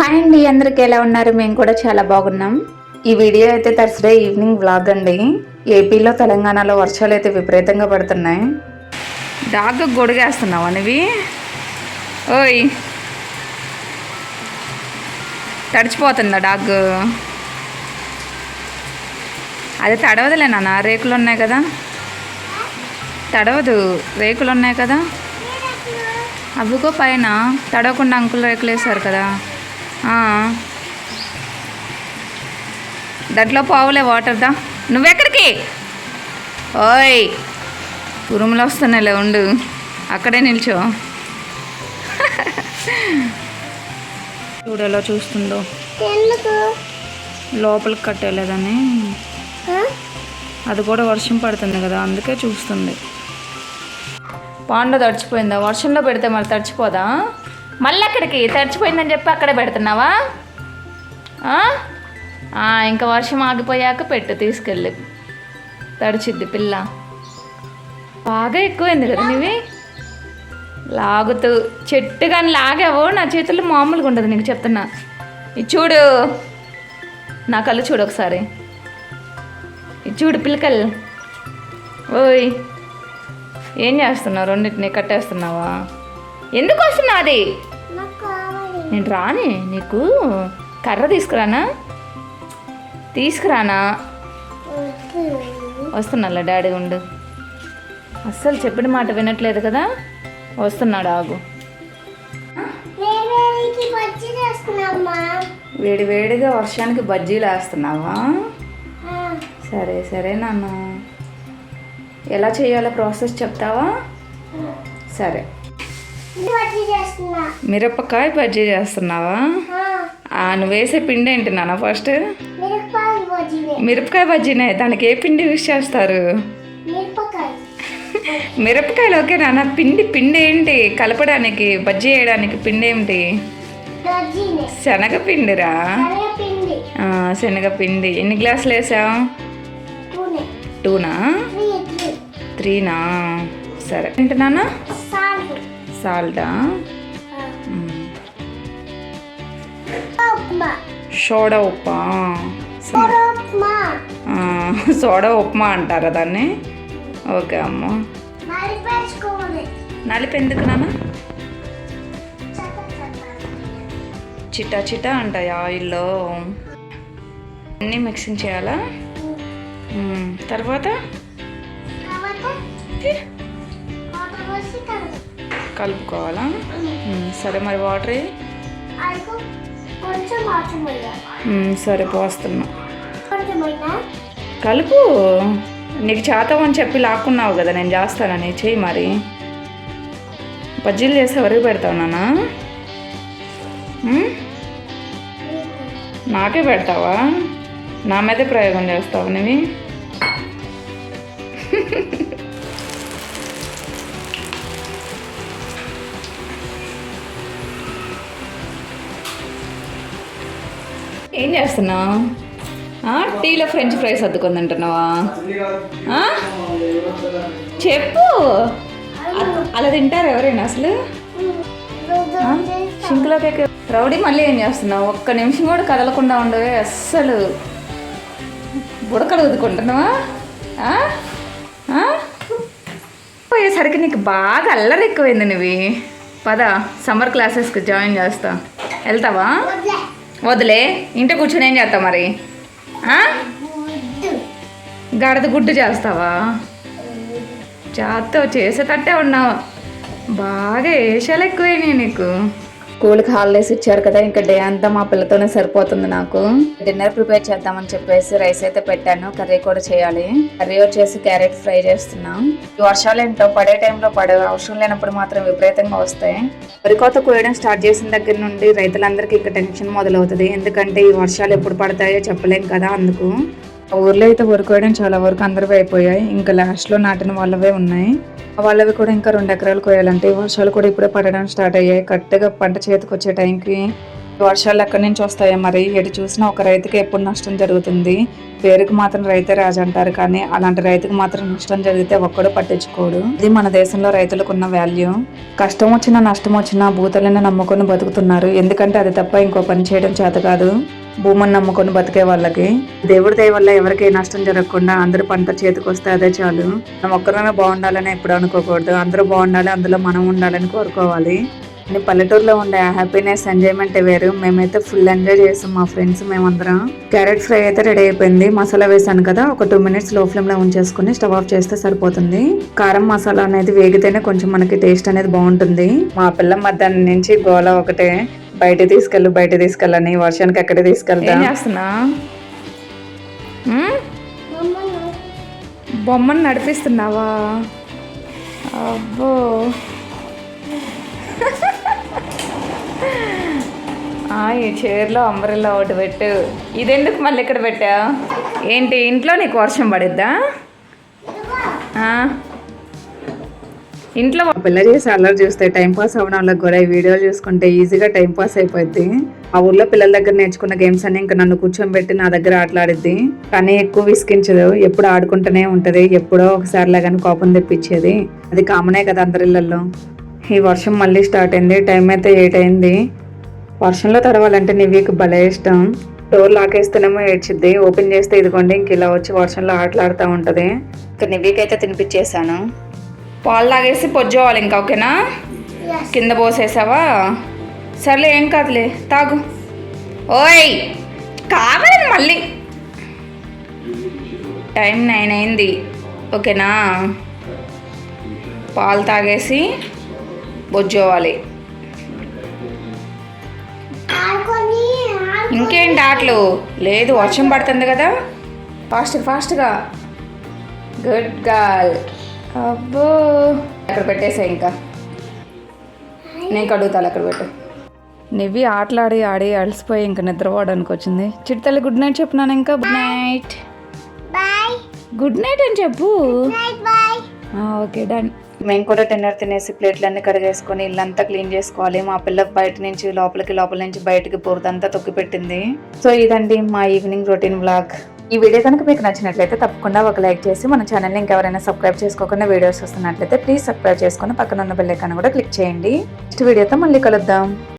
Hi అండి అందరికి ఎలా ఉన్నారు? మేము కూడా చాలా బాగున్నాం. ఈ వీడియో అయితే థర్స్డే ఈవినింగ్ వ్లాగ్ అండి. ఏపీలో తెలంగాణలో వర్షాలు అయితే విపరీతంగా పడుతున్నాయి. డాగ్ గొడిగేస్తున్నావు అనేవి ఓయ్. తడిచిపోతుందా డాగ్? అది తడవదులే నాన్న రేకులు ఉన్నాయి కదా. తడవదు రేకులు ఉన్నాయి కదా. అవిగో పైన తడవకుండా అంకుల్ రేకులు వేశారు కదా. దాంట్లో పావులే వాటర్దా నువ్వెక్కడికి? ఓయ్ ఉరుములు వస్తున్నాయిలే ఉండు. అక్కడే నిల్చో. చూడలో చూస్తుందో. లోపలికి కట్టేలేదని అది కూడా వర్షం పడుతుంది కదా అందుకే చూస్తుంది. పాండ తడిచిపోయిందా? వర్షంలో పెడితే మరి తడిచిపోదా? మళ్ళీ అక్కడికి తడిచిపోయిందని చెప్పి అక్కడే పెడుతున్నావా? ఇంకా వర్షం ఆగిపోయాక పెట్టు తీసుకెళ్ళి. తడిచిద్ది పిల్ల. బాగా ఎక్కువైంది కదా నీవి? లాగుతూ చెట్టు కానీ లాగావు? నా చేతుల్లో మామూలుగా ఉండదు నీకు చెప్తున్నా. ఇది చూడు. నా కళ్ళు చూడు ఒకసారి. ఇది చూడు పిల్లకల్ ఓయ్ ఏం చేస్తున్నావు? రెండింటిని కట్టేస్తున్నావా? ఎందుకు కావాలి. నేను రాని నీకు కర్ర తీసుకురానా? తీసుకురానా? వస్తున్నాలా డాడీ ఉండు. అస్సలు చెప్పిన మాట వినట్లేదు కదా? వస్తున్నాడు ఆగు. వేడి వేడిగా వర్షానికి బజ్జీలు వేస్తున్నావా? సరే సరే నాన్న. ఎలా చేయాలో ప్రాసెస్ చెప్తావా? సరే. మిరపకాయ బజ్జీ చేస్తున్నావా? ఆ, నువ్వు వేసే పిండి ఏంటి నాన్న ఫస్ట్ మిరపకాయ బజ్జీనే దానికి ఏ పిండి యూస్ చేస్తారు? మిరపకాయ. మిరపకాయలు ఓకే నాన్న పిండి పిండి ఏంటి? కలపడానికి బజ్జీ వేయడానికి పిండి ఏంటి? శనగపిండిరా శనగపిండి ఎన్ని గ్లాసులు వేసావు? టూనా? Three three. త్రీనా? సరే. ఏంటి నాన్న? ఉప్మా సోడా ఉప్మా. సోడా ఉప్మా అంటారా దాన్ని? ఓకే అమ్మ. నలిపి ఎందుకు నాన్న? చిట్టా చిట్టా అంటాయి ఆయిల్లో. అన్నీ మిక్సింగ్ చేయాలా. తర్వాత? కలుపుకోవాలా. సరే మరి వాటర్. సరే పోస్తున్నా. కలుపు. నీకు చేతం అని చెప్పి లాక్కున్నావు కదా నేను చేస్తానని చెయ్యి మరి. బజ్జీలు చేసి ఎవరికి పెడతావు నాన్న? మ్మ్? నాకే పెడతావా? నా మీదే ప్రయోగం చేస్తావు నువ్వు ఏం చేస్తున్నావు? టీలో ఫ్రెంచ్ ఫ్రైస్ అద్దుకొని తింటున్నావా చెప్పు. అలా తింటారు ఎవరైనా అసలు? ఆ? సింక్లోకి రౌడీ మళ్ళీ ఏం చేస్తున్నావు? ఒక్క నిమిషం కూడా కదలకుండా ఉండవే అస్సలు. బుడకలు ఊదుకుంటున్నావా పోయేసరికి నీకు బాగా అల్లరి ఎక్కువైంది నువ్వు. పద సమ్మర్ క్లాసెస్కి జాయిన్ చేస్తా. వెళ్తావా? వదిలే వదిలే ఇంటి కూర్చొని ఏం చేస్తావు మరి? గడద గుడ్డు చేస్తావా? చేస్తావు చేసేటట్టే ఉన్నావు. బాగా ఏషాలు ఎక్కువైనాయి నీకు. స్కూల్కి హాలిడేస్ ఇచ్చారు కదా ఇంకా డే అంతా మా పిల్లతోనే సరిపోతుంది నాకు. డిన్నర్ ప్రిపేర్ చేద్దామని చెప్పేసి రైస్ అయితే పెట్టాను కర్రీ కూడా చేయాలి. కర్రీ వచ్చేసి క్యారెట్ ఫ్రై చేస్తున్నాం. ఈ వర్షాలు ఏంటో పడే టైంలో పడే అవసరం లేనప్పుడు మాత్రం విపరీతంగా వస్తాయి. వరి కోత కోయడం స్టార్ట్ చేసిన దగ్గర నుండి రైతులందరికీ ఇంకా టెన్షన్ మొదలవుతుంది. ఎందుకంటే ఈ వర్షాలు ఎప్పుడు పడతాయో చెప్పలేం కదా అందుకు. ఊర్లో అయితే వరి వేయడం చాలా వరకు అందరివి అయిపోయాయి. ఇంకా లాస్ట్లో నాటిన వాళ్ళవే ఉన్నాయి. వాళ్ళవి కూడా ఇంకా రెండు ఎకరాలు కోయాలంటే వర్షాలు కూడా ఇప్పుడే పడడం స్టార్ట్ అయ్యాయి. కరెక్ట్గా పంట చేతికి వచ్చే టైంకి వర్షాలు ఎక్కడి నుంచి వస్తాయో మరి ఎటు చూసినా ఒక రైతుకి ఎప్పుడు నష్టం జరుగుతుంది. పేరుకు మాత్రం రైతే రాజు అంటారు కానీ అలాంటి రైతుకు మాత్రం నష్టం జరిగితే ఒక్కడు పట్టించుకోడు. ఇది మన దేశంలో రైతులకు ఉన్న వాల్యూ కష్టం వచ్చినా నష్టం వచ్చినా భూతలను నమ్ముకొని బతుకుతున్నారు. ఎందుకంటే అది తప్ప ఇంకో పని చేయడం చేత కాదు. భూమని నమ్ముకొని బతికే వాళ్ళకి. దేవుడి దయ వల్ల ఎవరికి ఏ నష్టం జరగకుండా అందరూ పంట చేతికి వస్తే అదే చాలు. మనం ఒక్కరమే బాగుండాలని ఎప్పుడు అనుకోకూడదు. అందరూ బాగుండాలి అందులో మనం ఉండాలని కోరుకోవాలి. నేను పల్లెటూరులో ఉండే హ్యాపీనెస్ ఎంజాయ్మెంట్ వేరు. మేమైతే ఫుల్ ఎంజాయ్ చేసాం మా ఫ్రెండ్స్ మేమందరం. క్యారెట్ ఫ్రై అయితే రెడీ అయిపోయింది. మసాలా వేసాను కదా ఒక టూ మినిట్స్లో ఫ్లేమ్లో ఉంచేసుకుని స్టవ్ ఆఫ్ చేస్తే సరిపోతుంది. కారం మసాలా అనేది వేగితేనే కొంచెం మనకి టేస్ట్ అనేది బాగుంటుంది. మా పిల్ల మధ్యాహ్నం నుంచి గోల ఒకటే. బయట తీసుకెళ్ళు బయట తీసుకెళ్ళని వర్షానికి ఎక్కడ తీసుకెళ్తా? చేస్తున్నా? బొమ్మను నడిపిస్తున్నావా? అబ్బో. ఈ చైర్లో అంబరెల్లా ఒకటి పెట్టు. ఇదెందుకు మళ్ళీ ఇక్కడ పెట్టా? ఏంటి ఇంట్లో నీకు వర్షం పడిద్దా? ఆ? ఇంట్లో మా పిల్ల చేసి అల్లరి చూస్తే టైం పాస్ అవ్వడం వల్ల కూడా ఈ వీడియోలు చూసుకుంటే ఈజీగా టైం పాస్ అయిపోద్ది. ఆ ఊర్లో పిల్లల దగ్గర నేర్చుకున్న గేమ్స్ అన్ని ఇంకా నన్ను కూర్చోబెట్టి నా దగ్గర ఆటలాడిద్ది. కానీ ఎక్కువ విసిగించదు. ఎప్పుడు ఆడుకుంటూనే ఉంటది. ఎప్పుడో ఒకసారి లాగానే కోపం తెప్పించేది. అది కామనే కదా అందరిళ్ళల్లో ఈ వర్షం మళ్ళీ స్టార్ట్ అయింది. టైం అయితే ఎయిట్ అయింది. వర్షంలో తడవాలంటే నివ్వీకి భలే ఇష్టం. డోర్ లాకేస్తేనేమో ఏడ్చిద్ది. ఓపెన్ చేస్తే ఇదిగోండి ఇంక ఇలా వచ్చి వర్షంలో ఆటలాడుతూ ఉంటది. ఇంకా అయితే తినిపించేసాను పాలు తాగేసి పొజ్జోవాలి ఇంకా ఓకేనా? కింద పోసేసావా? సర్లే ఏం కాదులే తాగు. ఓయ్ కావాలి మళ్ళీ. టైం నైన్ అయింది ఓకేనా? పాలు తాగేసి బొజ్జోవాలి ఇంకేంటి ఆటలు లేదు వర్షం పడుతుంది కదా. ఫాస్ట్ ఫాస్ట్గా. Good girl. అబ్బో. అక్కడ పెట్టేసా ఇంకా. నేను కడుగుతాను అక్కడ పెట్టు. నివ్వి ఆటలాడి ఆడి అలసిపోయి ఇంకా నిద్రపోవడానికి వచ్చింది. చిట్తల్లి గుడ్ నైట్ చెప్పున్నాను ఇంకా. గుడ్ నైట్ గుడ్ నైట్ అని చెప్పు. Okay done. మేము కూడా డిన్నర్ తినేసి ప్లేట్లన్నీ కడిగేసుకొని ఇల్లంతా క్లీన్ చేసుకోవాలి. మా పిల్ల బయట నుంచి లోపలికి లోపల నుంచి బయటికి బురదంతా తొక్కి పెట్టింది సో ఇదండి మా ఈవినింగ్ రొటీన్ బ్లాగ్ ఈ వీడియో కనుక మీకు నచ్చినట్లయితే తప్పకుండా ఒక లైక్ చేసి మన ఛానల్ని ఇంకెవరైనా సబ్స్క్రైబ్ చేసుకోకుండా వీడియోస్ వస్తున్నట్లయితే ప్లీజ్ సబ్స్క్రైబ్ చేసుకొని పక్కన ఉన్న బెల్ కూడా క్లిక్ చేయండి. నెక్స్ట్ వీడియోతో మళ్ళీ కలుద్దాం.